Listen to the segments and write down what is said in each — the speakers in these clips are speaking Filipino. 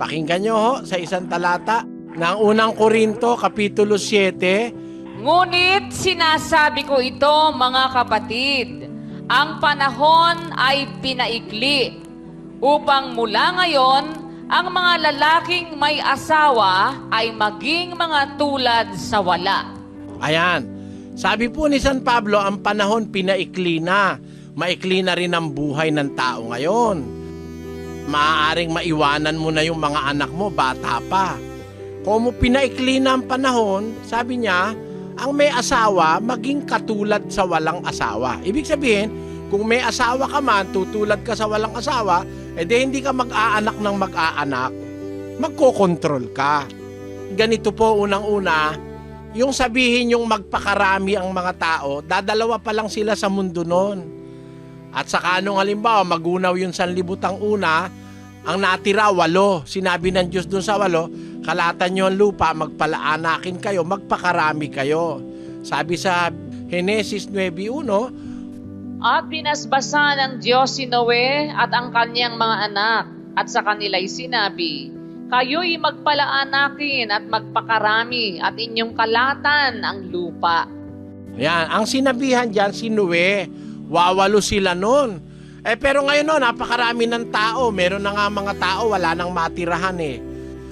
Pakinggan nyo ho sa isang talata ng unang Korinto, Kapitulo 7. Ngunit sinasabi ko ito, mga kapatid, ang panahon ay pinaikli upang mula ngayon ang mga lalaking may asawa ay maging mga tulad sa wala. Ayan. Sabi po ni San Pablo, ang panahon pinaikli na. Maikli na rin ang buhay ng tao ngayon. Maaaring maiwanan mo na yung mga anak mo, bata pa. Kung mo pinaikli na ang panahon, sabi niya, ang may asawa, maging katulad sa walang asawa. Ibig sabihin, kung may asawa ka man, tutulad ka sa walang asawa, edi hindi ka mag-aanak ng mag-aanak, magkokontrol ka. Ganito po unang-una, yung sabihin yung magpakarami ang mga tao, dadalawa pa lang sila sa mundo noon. At saka nung halimbawa, magunaw yung sanlibutang una, ang natira, walo. Sinabi ng Diyos dun sa walo, kalatan nyo ang lupa, magpalaanakin kayo, magpakarami kayo. Sabi sa Genesis 9.1, At binasbasa ng Diyos si Noe at ang kanyang mga anak, at sa kanila'y sinabi, Kayo'y magpalaanakin at magpakarami, at inyong kalatan ang lupa. Yan, ang sinabihan dyan, si Noe, wawalo sila noon. Eh pero ngayon no, napakarami ng tao. Meron na nga mga tao, wala nang matirahan eh.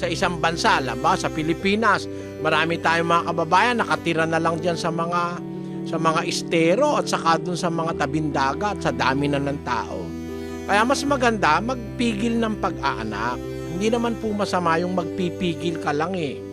Sa isang bansa, laba, sa Pilipinas, marami tayong mga kababayan nakatira na lang dyan sa mga sa mga estero at saka dun sa mga tabing dagat sa dami na ng tao. Kaya mas maganda magpigil ng pag-aanak. Hindi naman po masama yung magpipigil ka lang eh.